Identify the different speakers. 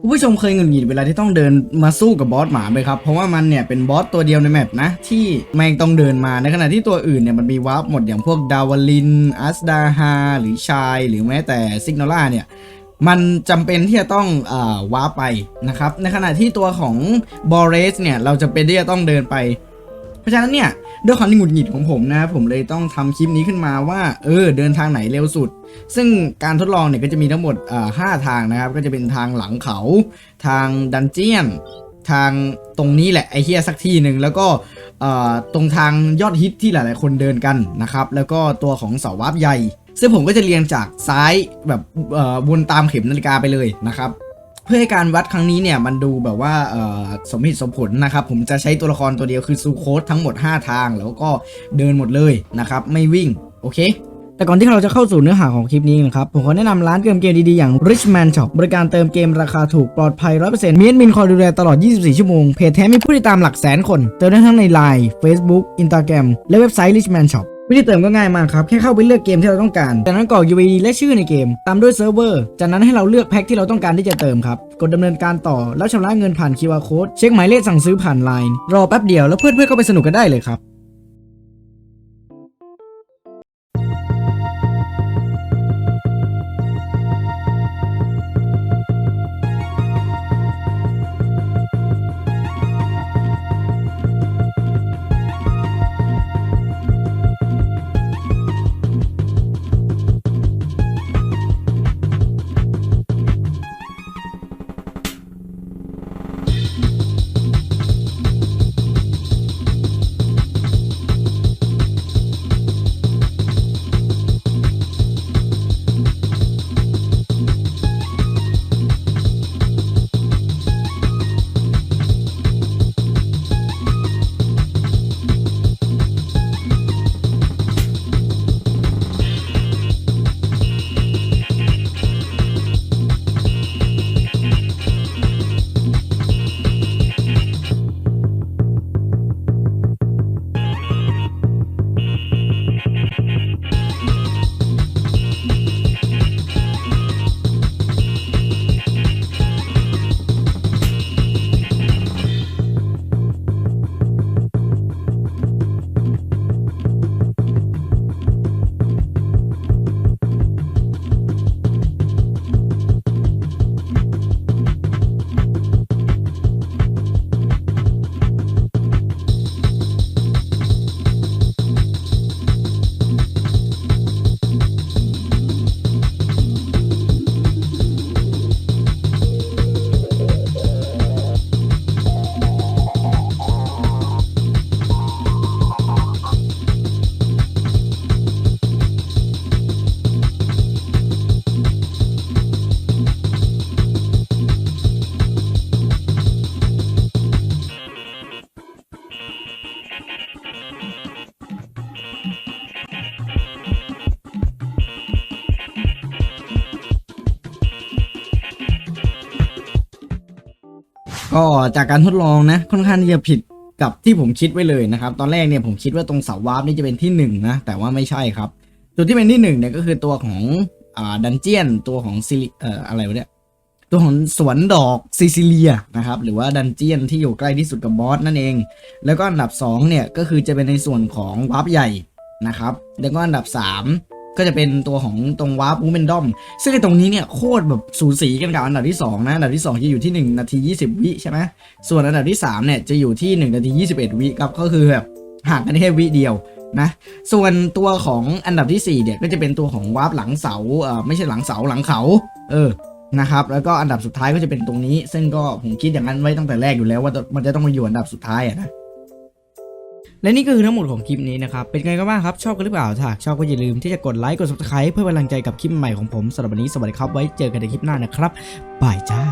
Speaker 1: คุณผู้ชมเคยหงุดหงิดเวลาที่ต้องเดินมาสู้กับบอสหมาไหมครับ เพราะว่ามันเนี่ยเป็นบอสตัวเดียวในแมปนะ ที่แม่งต้องเดินมาในขณะที่ตัวอื่นเนี่ยมันมีวาร์ปหมดอย่างพวกดาวลินอัสดาฮาหรือชาย หรือแม้แต่ซิกโนล่าเนี่ยมันจำเป็นที่จะต้องอวาร์ปไปนะครับ ในขณะที่ตัวของบอเรสเนี่ย เราจะเป็นที่จะต้องเดินไป ราะฉะนั้นเนี่ยด้วยความที่หงุดหงิดของผมนะผมเลยต้องทำคลิปนี้ขึ้นมาว่าเออเดินทางไหนเร็วสุด ซึ่งการทดลองเนี่ยก็จะมีทั้งหมดห้าทางนะครับก็จะเป็นทางหลังเขา ทางดันเจียน ทางตรงนี้แหละไอเฮียสักที่หนึ่งแล้วก็ตรงทางยอดฮิตที่หลาย ๆ คนเดินกันนะครับแล้วก็ตัวของเสาวาร์ปใหญ่ซึ่งผมก็จะเรียงจากซ้ายแบบวนตามเข็มนาฬิกาไปเลยนะครับ พื่อให้การวัดครั้งนี้เนี่ยมันดูแบบว่าสมเหตุสมผลนะครับ ผมจะใช้ตัวละครตัวเดียวคือซูโคสทั้งหมด 5 ทาง แล้วก็เดินหมดเลยนะครับ ไม่วิ่ง โอเคแต่ก่อนที่เราจะเข้าสู่เนื้อหาของคลิปนี้นะครับ ผมขอแนะนำร้านเติมเกมดีๆ อย่าง Richman Shop บริการเติมเกมราคาถูกปลอดภัย 100%มีแอดมินคอยดูแลตลอด 24 ชั่วโมง เพจแท้มีผู้ติดตามหลักแสนคน เติมได้ทั้งใน Line Facebook Instagram และเว็บไซต์ Richman Shop วิธีเติมก็ง่ายมากครับ แค่เข้าไปเลือกเกมที่เราต้องการ จากนั้นกรอก UID และชื่อในเกม ตามด้วยเซิร์ฟเวอร์ จากนั้นให้เราเลือกแพ็คที่เราต้องการที่จะเติมครับ กดดำเนินการต่อ แล้วชำระเงินผ่าน QR Code เช็คหมายเลขสั่งซื้อผ่าน Line รอแป๊บเดียวแล้วเพื่อนๆก็ไปสนุกกันได้เลยครับ ก็จากการทดลองนะ ค่อนข้างที่จะผิดกับที่ผมคิดไว้เลยนะครับ ตอนแรกเนี่ยผมคิดว่าตรงเสาวาร์ปนี่จะเป็นที่หนึ่งนะ แต่ว่าไม่ใช่ครับ จุดที่เป็นที่หนึ่งเนี่ยก็คือตัวของอ่าดันเจียน ตัวของซิลิเอ่ออะไรวะเนี่ย ตัวของสวนดอกซิซิเลียนะครับ หรือว่าดันเจียนที่อยู่ใกล้ที่สุดกับบอสนั่นเอง แล้วก็อันดับสองเนี่ยก็คือจะเป็นในส่วนของวาร์ปใหญ่นะครับ แล้วก็อันดับสาม ก็จะเป็นตัวของตรงวาร์ปมูเมนดอมซึ่งไอ้ตรงนี้เนี่ยโคตรแบบสูสีกันกับอันดับที่ 2 นะ อันดับที่ 2 จะอยู่ที่ 1 นาที 20 วิใช่ไหมส่วนอันดับที่ 3 เนี่ยจะอยู่ที่ 1 นาที 21 วิครับก็คือแบบห่างกันแค่วิเดียวนะส่วนตัวของอันดับที่4เนี่ยก็จะเป็นตัวของวาร์ปหลังเสาเอ่อไม่ใช่หลังเสาหลังเขา เออนะครับแล้วก็อันดับสุดท้ายก็จะเป็นตรงนี้ ซึ่งก็ผมคิดอย่างนั้นไว้ตั้งแต่แรกอยู่แล้วว่ามันจะต้องมาอยู่อันดับสุดท้ายอะนะ และนี่ก็คือทั้งหมดของคลิปนี้นะครับ เป็นไงกันบ้างครับ ชอบกันหรือเปล่า ถ้าชอบก็อย่าลืมที่จะกดไลค์ กด subscribe เพื่อเป็นกำลังใจกับคลิปใหม่ของผมสำหรับวันนี้ สวัสดีครับ ไว้เจอกันในคลิปหน้านะครับบายจ้า